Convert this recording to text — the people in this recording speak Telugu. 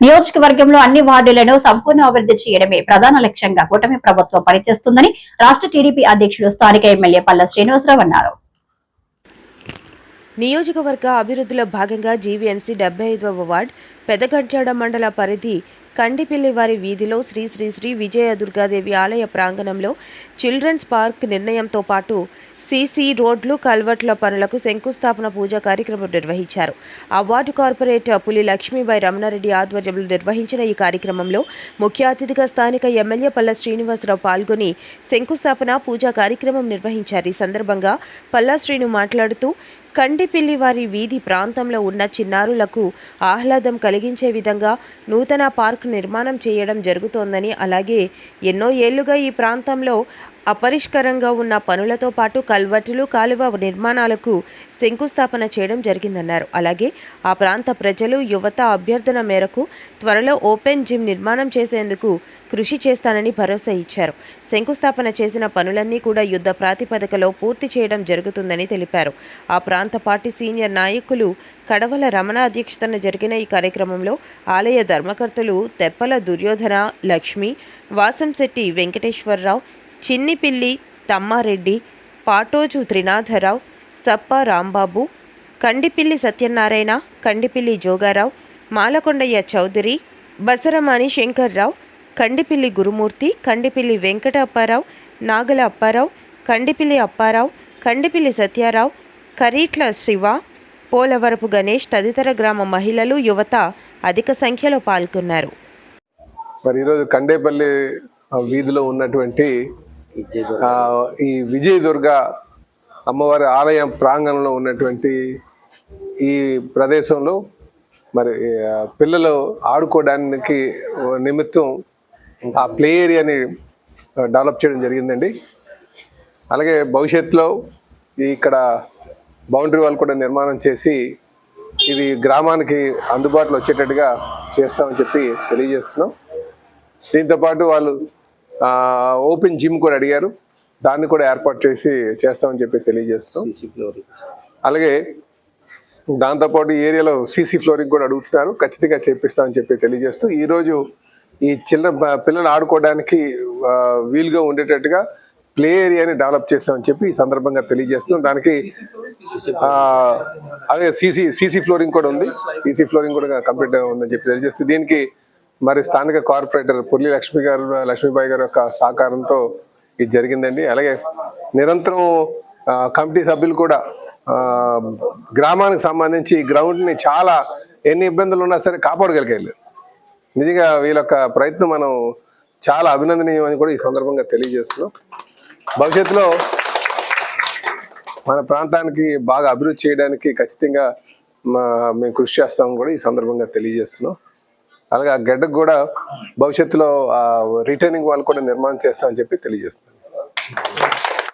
నియోజకవర్గంలో అన్ని వార్డులను సంపూర్ణ అభివృద్ధి చేయడమే ప్రధాన లక్ష్యంగా కూటమి ప్రభుత్వం పనిచేస్తుందని రాష్ట్ర టీడీపీ అధ్యక్షుడు స్థానిక ఎమ్మెల్యే పల్ల శ్రీనివాసరావు అన్నారు. నియోజకవర్గ అభివృద్ధిలో భాగంగా జీవీఎంసీ డెబ్బై ఐదవ వార్డ్ పెదగంట్యాడ మండల పరిధి కండిపిల్లివారి వీధిలో శ్రీ శ్రీ శ్రీ విజయ దుర్గాదేవి ఆలయ ప్రాంగణంలో చిల్డ్రన్స్ పార్క్ నిర్ణయంతో పాటు సీసీ రోడ్లు కల్వర్ట్ల పనులకు శంకుస్థాపన పూజ కార్యక్రమం నిర్వహించారు. ఆ వార్డు కార్పొరేట్ పులి లక్ష్మీబాయి రమణారెడ్డి ఆధ్వర్యంలో నిర్వహించిన ఈ కార్యక్రమంలో ముఖ్య అతిథిగా స్థానిక ఎమ్మెల్యే పల్ల శ్రీనివాసరావు పాల్గొని శంకుస్థాపన పూజా కార్యక్రమం నిర్వహించారు. ఈ సందర్భంగా పల్లా శ్రీను మాట్లాడుతూ కండిపిల్లి వారి వీధి ప్రాంతంలో ఉన్న చిన్నారులకు ఆహ్లాదం కలిగించే విధంగా నూతన పార్క్ నిర్మాణం చేయడం జరుగుతోందని అలాగే ఎన్నో ఏళ్ళుగా ఈ ప్రాంతంలో అపరిష్కరంగా ఉన్న పనులతో పాటు కల్వర్టులు కాలువ నిర్మాణాలకు శంకుస్థాపన చేయడం జరిగిందన్నారు. అలాగే ఆ ప్రాంత ప్రజలు యువత అభ్యర్థన మేరకు త్వరలో ఓపెన్ జిమ్ నిర్మాణం చేసేందుకు కృషి చేస్తానని భరోసా ఇచ్చారు. శంకుస్థాపన చేసిన పనులన్నీ కూడా యుద్ధ ప్రాతిపదికలో పూర్తి చేయడం జరుగుతుందని తెలిపారు. ఆ ప్రాంత పార్టీ సీనియర్ నాయకులు కడవల రమణ అధ్యక్షతన జరిగిన ఈ కార్యక్రమంలో ఆలయ ధర్మకర్తలు తెప్పల దుర్యోధన లక్ష్మి వాసంశెట్టి వెంకటేశ్వరరావు చిన్నిపిల్లి తమ్మారెడ్డి పాటోజు త్రినాథరావు సప్ప రాంబాబు కండిపిల్లి సత్యనారాయణ కండిపిల్లి జోగారావు మాలకొండయ్య చౌదరి బసరమాని శంకర్రావు కండిపిల్లి గురుమూర్తి కండిపిల్లి వెంకట అప్పారావు నాగల అప్పారావు కండిపిల్లి అప్పారావు కండిపిల్లి సత్యారావు కరీట్ల శివ పోలవరపు గణేష్ తదితర గ్రామ మహిళలు యువత అధిక సంఖ్యలో పాల్గొన్నారు. మరి ఈరోజు కండేపల్లి వీధిలో ఉన్నటువంటి ఈ విజయ దుర్గ అమ్మవారి ఆలయం ప్రాంగణంలో ఉన్నటువంటి ఈ ప్రదేశంలో మరి పిల్లలు ఆడుకోవడానికి నిమిత్తం ఆ ప్లే ఏరియాని డెవలప్ చేయడం జరిగిందండి. అలాగే భవిష్యత్తులో ఇక్కడ బౌండరీ వాల్ కూడా నిర్మాణం చేసి ఇది గ్రామానికి అందుబాటులో వచ్చేటట్టుగా చేస్తామని చెప్పి తెలియజేస్తున్నాం. దీంతో పాటు వాళ్ళు ఓపెన్ జిమ్ కూడా అడిగారు. దాన్ని కూడా ఏర్పాటు చేసి చేస్తామని చెప్పి తెలియజేస్తున్నాం. అలాగే దాంతోపాటు ఈ ఏరియాలో సీసీ ఫ్లోరింగ్ కూడా అడుగుతున్నారు. ఖచ్చితంగా చేపిస్తామని చెప్పి తెలియజేస్తూ ఈరోజు ఈ చిన్న పిల్లలు ఆడుకోవడానికి వీలుగా ఉండేటట్టుగా ప్లే ఏరియాని డెవలప్ చేస్తామని చెప్పి ఈ సందర్భంగా తెలియజేస్తున్నాం. దానికి అదే సీసీ సీసీ ఫ్లోరింగ్ కూడా ఉంది. సీసీ ఫ్లోరింగ్ కూడా కంప్లీట్ ఉందని చెప్పి తెలియజేస్తూ దీనికి మరి స్థానిక కార్పొరేటర్ పుల్లి లక్ష్మి గారు లక్ష్మీబాయి గారి యొక్క సహకారంతో ఇది జరిగిందండి. అలాగే నిరంతరం కమిటీ సభ్యులు కూడా గ్రామానికి సంబంధించి ఈ గ్రౌండ్ని చాలా ఎన్ని ఇబ్బందులు ఉన్నా సరే కాపాడగలిగారు. నిజంగా వీళ్ళ యొక్క ప్రయత్నం మనం చాలా అభినందనీయం అని కూడా ఈ సందర్భంగా తెలియజేస్తున్నాం. భవిష్యత్తులో మన ప్రాంతానికి బాగా అభివృద్ధి చేయడానికి ఖచ్చితంగా మా మేము కృషి చేస్తామని కూడా ఈ సందర్భంగా తెలియజేస్తున్నాం. అలాగే ఆ గడ్డకు కూడా భవిష్యత్తులో రిటర్నింగ్ వాళ్ళు కూడా నిర్మాణం చేస్తామని చెప్పి తెలియజేస్తున్నాను.